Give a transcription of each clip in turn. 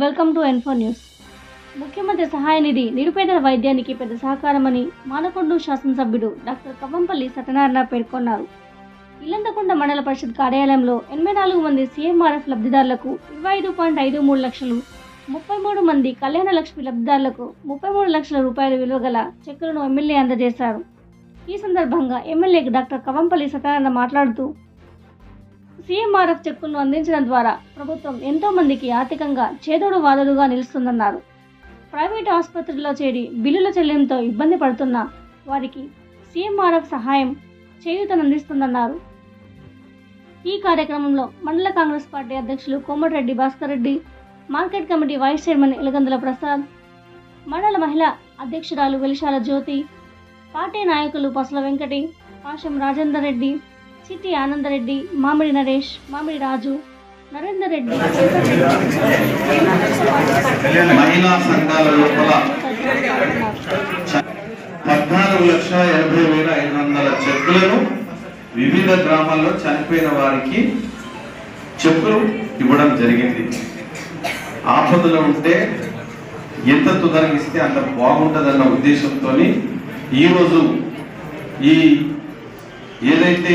Welcome to ఎన్ఫో news ముఖ్యమంత్రి సహాయ నిధి నిరుపేదల వైద్యానికి పెద్ద సహకారమని మానకొండ శాసనసభ్యుడు డాక్టర్ కవ్వంపల్లి సత్యనారాయణ పేర్కొన్నారు. ఇల్లంతకుంట మండల పరిషత్ కార్యాలయంలో ఎనభై నాలుగు మంది సీఎంఆర్ఎఫ్ లబ్ధిదారులకు ఇరవై ఐదు పాయింట్ ఐదు మూడు లక్షలు ముప్పై మూడు మంది కళ్యాణ లక్ష్మి లబ్ధిదారులకు ముప్పై మూడు లక్షల రూపాయల విలువ గల చెక్కులను ఎమ్మెల్యే అందజేశారు. ఈ సందర్భంగా ఎమ్మెల్యే డాక్టర్ కవంపల్లి సత్యనారాయణ మాట్లాడుతూ సీఎంఆర్ఎఫ్ చెక్కులను అందించడం ద్వారా ప్రభుత్వం ఎంతో మందికి ఆర్థికంగా చేదోడు వాదుడుగా నిలుస్తుందన్నారు. ప్రైవేటు ఆసుపత్రిలో చేరి బిల్లుల చెల్లింపుతో ఇబ్బంది పడుతున్న వారికి సీఎంఆర్ఎఫ్ సహాయం చేయూతనందిస్తుందన్నారు. ఈ కార్యక్రమంలో మండల కాంగ్రెస్ పార్టీ అధ్యక్షులు Komatireddy Bhaskar Reddy market committee vice chairman Ilagandula Prasad మండల మహిళా అధ్యక్షురాలు వెలిశాల జ్యోతి పార్టీ నాయకులు పసుల వెంకటి పాశం రాజేందర్ రెడ్డి సిటీ ఆనందరెడ్డి మామిడి నరేష్ మామిడి రాజు నరేందర్ రెడ్డి మహిళా సంఘాల లోపల చ- పద్నాలుగు లక్షల ఎనభై వేల ఐదు వందల చెక్కులను వివిధ గ్రామాల్లో చనిపోయిన వారికి చెక్కులు ఇవ్వడం జరిగింది. ఆపదలు ఉంటే ఎంత తొందరగా ఇస్తే అంత బాగుంటుందన్న ఉద్దేశంతో ఈరోజు ఈ ఏదైతే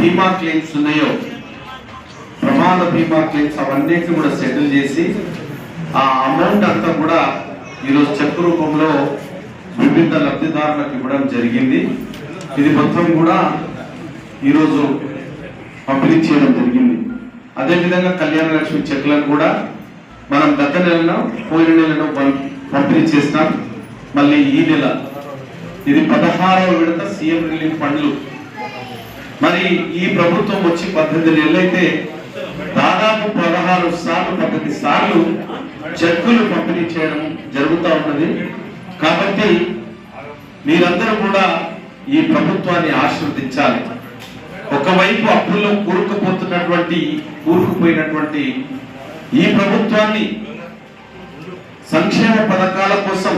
బీమా క్లెయిమ్స్ ఉన్నాయో ప్రమాద బీమా క్లెయిమ్స్ అవన్నిటిని కూడా సెటిల్ చేసి ఆ అమౌంట్ అంతా కూడా ఈరోజు చెక్ రూపంలో వివిధ లబ్ధిదారులకు ఇవ్వడం జరిగింది. ఇది మొత్తం కూడా ఈరోజు పంపిణీ చేయడం జరిగింది. అదేవిధంగా కళ్యాణ లక్ష్మి చెక్లను కూడా మనం గత నెలలో పోయిన నెలలో పంపిణీ చేస్తాం మళ్ళీ ఈ నెల ఇది పదహారవ విడత సీఎం రిలీఫ్ ఫండ్లు మరి ఈ ప్రభుత్వం వచ్చి పద్దెనిమిది నెలలైతే దాదాపు పదహారు సార్లు పద్దెనిమిది సార్లు చెక్కులు పంపిణీ చేయడం జరుగుతూ ఉన్నది. కాబట్టి మీరందరూ కూడా ఈ ప్రభుత్వాన్ని ఆశీర్వదించాలి. ఒకవైపు అప్పుల్లో కూరుకుపోతున్నటువంటి కూరుకుపోయినటువంటి ఈ ప్రభుత్వాన్ని సంక్షేమ పథకాల కోసం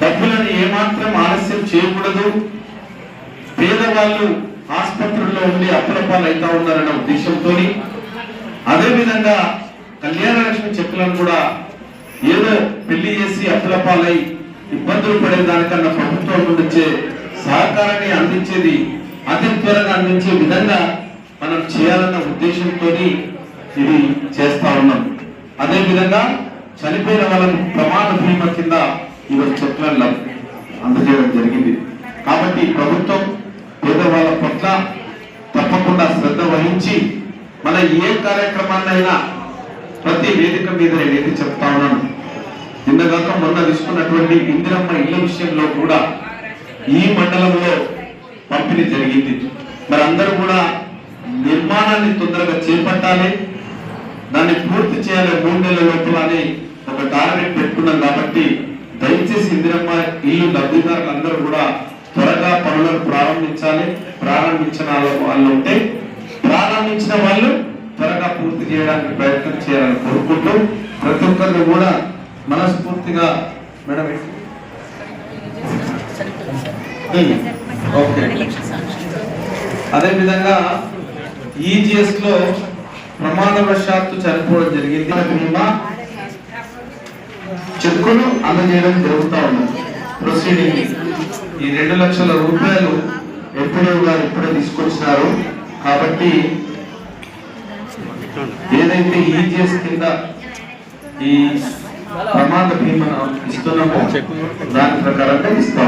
డబ్బులను ఏమాత్రం ఆలస్యం చేయకూడదు. పేదవాళ్ళు ఆసుపత్రుల్లో ఉండి అప్పుల అవుతా ఉన్నారన్న ఉద్దేశంతో అదేవిధంగా కళ్యాణలక్ష్మి చెక్కులను కూడా ఏదో పెళ్ళి చేసి అప్పులపాలై ఇబ్బందులు పడే దానికన్నా ప్రభుత్వం నుండి సహకారాన్ని అందించేది అతి త్వరగా అందించే విధంగా మనం చేయాలన్న ఉద్దేశంతో ఇది చేస్తా ఉన్నాం. అదే విధంగా చనిపోయిన వాళ్ళకు ప్రమాణ బీమా కింద ఈరోజు చెక్కులను అందజేయడం జరిగింది. కాబట్టి ప్రభుత్వం పేదవాళ్ళ పట్ల తప్పకుండా శ్రద్ధ వహించి మన ఏ కార్యక్రమాన్నైనా ప్రతి వేదిక మీద నేనైతే చెప్తా ఉన్నాను. నిన్నగాక మొన్న తీసుకున్నటువంటి ఇందిరమ్మ ఇళ్ళ విషయంలో కూడా ఈ మండలంలో పంపిణీ జరిగింది. మరి అందరూ కూడా నిర్మాణాన్ని తొందరగా చేపట్టాలి. దాన్ని పూర్తి చేయాలి మూడు నెలల లోపల అని ఒక టార్గెట్ పెట్టుకున్నాం కాబట్టి దయచేసి ఇందిరమ్మ ఇల్లు లబ్ధిదారులు అందరూ కూడా త్వరగా పనులను ప్రారంభించాలి. ప్రారంభించిన వాళ్ళు- ఉంటే ప్రారంభించిన వాళ్ళు త్వరగా పూర్తి చేయడానికి ప్రయత్నం చేయాలని కోరుకుంటూ ప్రతి ఒక్కరిని కూడా మనస్ఫూర్తిగా మేడం ఉమ్, ఓకే. లో ప్రమాదవశాత్తు చనిపోవడం జరిగింది. చెక్కును అందజేయడం జరుగుతూ ఉన్నది. ప్రొసీడింగ్ ఈ రెండు లక్షల రూపాయలు ఎప్పుడో గారు ఇప్పుడే తీసుకొచ్చినారు. కాబట్టి ఏదైతే ఈజీఎస్ కింద ఈ ప్రమాద భీమను ఇస్తున్నామో దాని ప్రకారంగా ఇస్తా